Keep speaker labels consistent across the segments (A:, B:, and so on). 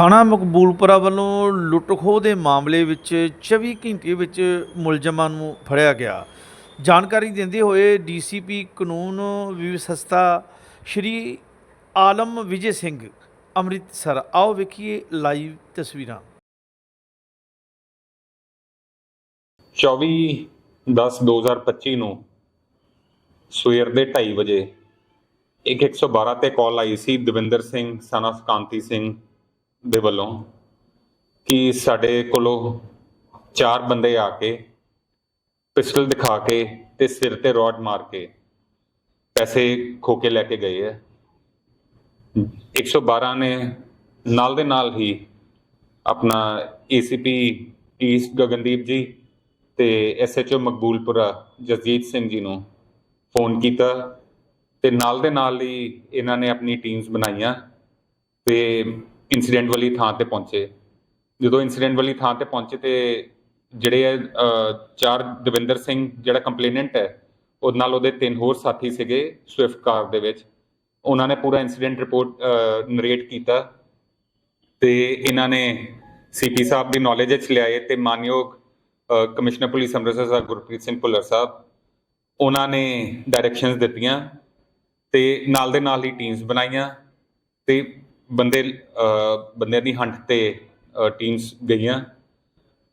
A: ਥਾਣਾ ਮਕਬੂਲਪੁਰਾ ਵੱਲੋਂ ਲੁੱਟ-ਖੋਹ ਦੇ ਮਾਮਲੇ ਵਿੱਚ 24 ਘੰਟੇ ਵਿੱਚ ਮੁਲਜ਼ਮਾਂ ਨੂੰ ਫੜਿਆ ਗਿਆ। ਜਾਣਕਾਰੀ ਦਿੰਦੇ ਹੋਏ ਡੀਸੀਪੀ ਕਾਨੂੰਨ ਵਿਵਸਥਾ ਸ਼੍ਰੀ ਆਲਮ ਵਿਜੇ ਸਿੰਘ, ਅੰਮ੍ਰਿਤਸਰ। ਆਓ ਵੇਖੀਏ ਲਾਈਵ ਤਸਵੀਰਾਂ।
B: 24 10 2025 ਨੂੰ ਸਵੇਰ ਦੇ 2:30 ਵਜੇ ਇੱਕ 112 ਤੇ ਕਾਲ ਆਈ ਸੀ ਦਵਿੰਦਰ ਸਿੰਘ, ਸਨ of ਕਾਂਤੀ ਸਿੰਘ ਦੇ ਵੱਲੋਂ ਕਿ ਸਾਡੇ ਕੋਲੋਂ ਚਾਰ ਬੰਦੇ ਆ ਕੇ ਪਿਸਟਲ ਦਿਖਾ ਕੇ ਤੇ ਸਿਰ ਤੇ ਰੋਡ ਮਾਰ ਕੇ ਪੈਸੇ ਖੋ ਕੇ ਲੈ ਕੇ ਗਏ ਹੈ 112 ਨੇ ਨਾਲ ਦੇ ਨਾਲ ਹੀ ਆਪਣਾ ਏਸੀਪੀ ਈਸਟ ਗਗਨਦੀਪ ਜੀ ਤੇ ਐਸਐਚਓ ਮਕਬੂਲਪੁਰਾ ਜਸਜੀਤ ਸਿੰਘ ਜੀ ਨੂੰ ਫੋਨ ਕੀਤਾ ਤੇ ਨਾਲ ਦੇ ਨਾਲ ਹੀ ਇਹਨਾਂ ਨੇ ਆਪਣੀ ਟੀਮਸ ਬਣਾਈਆਂ ਤੇ ਇਨਸੀਡੈਂਟ ਵਾਲੀ ਥਾਂ ਤੇ ਪਹੁੰਚੇ। ਜਦੋਂ ਇਨਸੀਡੈਂਟ ਵਾਲੀ ਥਾਂ ਤੇ ਪਹੁੰਚੇ ਤੇ ਜਿਹੜੇ ਇਹ, ਚਾਰ ਦਵਿੰਦਰ ਸਿੰਘ ਜਿਹੜਾ ਕੰਪਲੇਨੈਂਟ ਹੈ ਉਹਦੇ ਨਾਲ ਉਹਦੇ ਤਿੰਨ ਹੋਰ ਸਾਥੀ ਸੀਗੇ ਸਵਿਫਟ ਕਾਰ ਦੇ ਵਿੱਚ। ਉਹਨਾਂ ਨੇ ਪੂਰਾ ਇਨਸੀਡੈਂਟ ਰਿਪੋਰਟ ਨਰੇਟ ਕੀਤਾ ਤੇ ਇਹਨਾਂ ਨੇ ਸੀਪੀ ਸਾਹਿਬ ਦੀ ਨੌਲੇਜ ਵਿੱਚ ਲਿਆਏ ਤੇ ਮਾਨਯੋਗ ਕਮਿਸ਼ਨਰ ਪੁਲਿਸ ਅੰਮ੍ਰਿਤਸਰ ਸਾਹਿਬ ਗੁਰਪ੍ਰੀਤ ਸਿੰਘ ਭੁੱਲਰ ਸਾਹਿਬ ਉਹਨਾਂ ਨੇ ਡਾਇਰੈਕਸ਼ਨਸ ਦਿੱਤੀਆਂ ਤੇ ਨਾਲ ਦੇ ਨਾਲ ਹੀ ਟੀਮਸ ਬਣਾਈਆਂ ਤੇ ਬੰਦੇ ਬੰਦਿਆਂ ਦੀ ਹੰਟ ਤੇ ਟੀਮਸ ਗਈਆਂ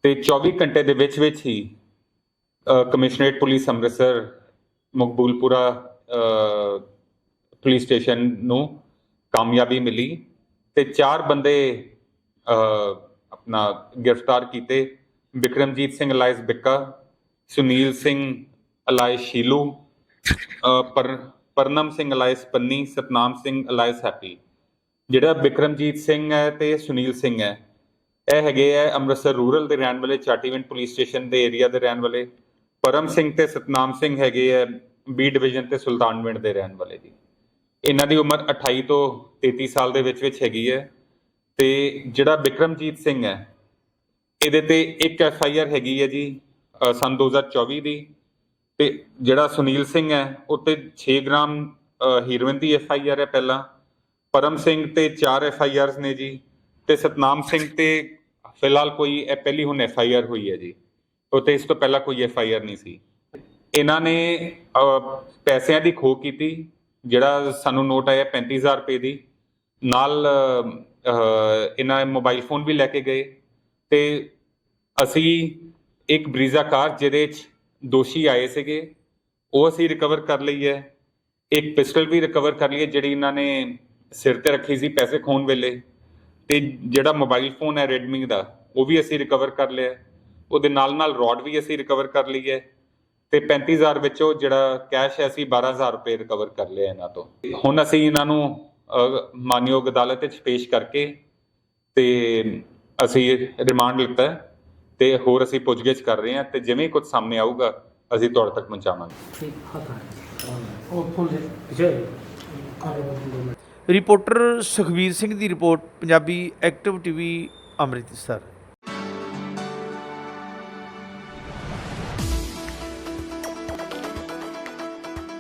B: ਤੇ 24 ਘੰਟੇ ਦੇ ਵਿੱਚ ਵਿੱਚ ਹੀ commissionerate police Amritsar, Maqboolpura police station ਨੂੰ ਕਾਮਯਾਬੀ ਮਿਲੀ ਤੇ ਚਾਰ ਬੰਦੇ ਆਪਣਾ ਗ੍ਰਿਫਤਾਰ ਕੀਤੇ। ਵਿਕਰਮਜੀਤ ਸਿੰਘ, ਅਲਾਇਸ ਬਿੱਕਾ, ਸੁਨੀਲ ਸਿੰਘ, ਅਲਾਇਸ ਸ਼ੀਲੂ ਪਰ, Parnam Singh, alias Panni, Satnam Singh, alias Happy. ਜਿਹੜਾ ਬਿਕਰਮਜੀਤ ਸਿੰਘ ਹੈ ਤੇ ਸੁਨੀਲ ਸਿੰਘ ਹੈ ਇਹ ਹੈਗੇ ਹੈ ਅੰਮ੍ਰਿਤਸਰ ਰੂਰਲ ਦੇ ਰਹਿਣ ਵਾਲੇ ਚਾਟੀਵਿੰਡ ਪੁਲਿਸ ਸਟੇਸ਼ਨ ਦੇ ਏਰੀਆ ਦੇ ਰਹਿਣ ਵਾਲੇ। ਪਰਮ ਸਿੰਘ ਤੇ ਸਤਨਾਮ ਸਿੰਘ ਹੈਗੇ ਹੈ ਬੀ ਡਿਵੀਜ਼ਨ ਤੇ ਸੁਲਤਾਨਵਿੰਡ ਦੇ ਰਹਿਣ ਵਾਲੇ ਜੀ। ਇਹਨਾਂ ਦੀ ਉਮਰ 28 ਤੋਂ 33 ਸਾਲ ਦੇ ਵਿੱਚ ਵਿੱਚ ਹੈਗੀ ਹੈ ਤੇ ਜਿਹੜਾ ਬਿਕਰਮਜੀਤ ਸਿੰਘ ਹੈ ਇਹਦੇ ਤੇ ਇੱਕ ਐਫ ਆਈ ਆਰ ਹੈਗੀ ਹੈ ਜੀ ਅ, ਸੰਨ 2024 ਦੀ। ਤੇ ਜਿਹੜਾ ਸੁਨੀਲ ਸਿੰਘ ਹੈ ਉਹ 'ਤੇ 6 ਗ੍ਰਾਮ ਹੀਰੋਇਨ ਦੀ ਐਫ ਆਈ ਆਰ ਹੈ ਪਹਿਲਾਂ। ਪਰਮ ਸਿੰਘ ਤੇ 4 ਐਫ ਆਈ ਆਰਸ ਨੇ ਜੀ ਤੇ ਸਤਨਾਮ ਸਿੰਘ ਤੇ ਫਿਲਹਾਲ ਕੋਈ, ਇਹ ਪਹਿਲੀ ਹੁਣ ਐਫ ਆਈ ਆਰ ਹੋਈ ਹੈ ਜੀ। ਉੱਤੇ ਇਸ ਤੋਂ ਪਹਿਲਾਂ ਕੋਈ ਐਫ ਆਈ ਆਰ ਨਹੀਂ ਸੀ। ਇਹਨਾਂ ਨੇ ਪੈਸਿਆਂ ਦੀ ਖੋਹ ਕੀਤੀ, ਜਿਹੜਾ ਸਾਨੂੰ ਨੋਟ ਆਇਆ 35000 ਰੁਪਏ ਦੀ। ਨਾਲ ਇਹਨਾਂ ਮੋਬਾਈਲ ਫੋਨ ਵੀ ਲੈ ਕੇ ਗਏ। ਤੇ ਅਸੀਂ ਇੱਕ ਬਰੀਜ਼ਾ ਕਾਰ ਜਿਹਦੇ 'ਚ ਦੋਸ਼ੀ ਆਏ ਸੀਗੇ, ਉਹ ਅਸੀਂ ਰਿਕਵਰ ਕਰ ਲਈ ਹੈ। ਇੱਕ ਪਿਸਟਲ ਵੀ ਰਿਕਵਰ ਕਰ ਲਈ ਹੈ ਜਿਹੜੀ ਇਹਨਾਂ ਨੇ ਸਿਰ ਤੇ ਰੱਖੀ ਸੀ ਪੈਸੇ ਖੋਣ ਵੇਲੇ। ਤੇ ਜਿਹੜਾ ਮੋਬਾਈਲ ਫੋਨ ਹੈ Redmi ਦਾ, ਉਹ ਵੀ ਅਸੀਂ ਰਿਕਵਰ ਕਰ ਲਿਆ। ਹੈ। ਉਹਦੇ ਨਾਲ ਨਾਲ ਰੋਡ ਵੀ ਅਸੀਂ ਰਿਕਵਰ ਕਰ ਲਈ ਹੈ। ਤੇ 35000 ਵਿੱਚੋਂ ਜਿਹੜਾ ਕੈਸ਼ ਹੈ, ਅਸੀਂ 12000 ਰੁਪਏ ਰਿਕਵਰ ਕਰ ਲਿਆ ਇਹਨਾਂ ਤੋਂ। ਹੁਣ ਅਸੀਂ ਇਹਨਾਂ ਨੂੰ ਮਾਨਯੋਗ ਅਦਾਲਤ ਵਿੱਚ ਪੇਸ਼ ਕਰਕੇ ਤੇ ਅਸੀਂ ਰਿਮਾਂਡ ਲਿੱਤਾ ਤੇ ਹੋਰ ਅਸੀਂ ਪੁੱਛਗਿੱਛ ਕਰ ਰਹੇ ਹਾਂ ਤੇ ਜਿਵੇਂ ਕੁਝ ਸਾਹਮਣੇ ਆਊਗਾ, ਅਸੀਂ ਤੁਹਾਡੇ ਤੱਕ ਪਹੁੰਚਾਵਾਂਗੇ।
C: ਠੀਕ, ਹੱਥ ਉਹ ਫੁੱਲ ਪਿਛੇ
A: ਰਿਪੋਰਟਰ ਸੁਖਵੀਰ ਸਿੰਘ ਦੀ report Punjabi active TV Amritsar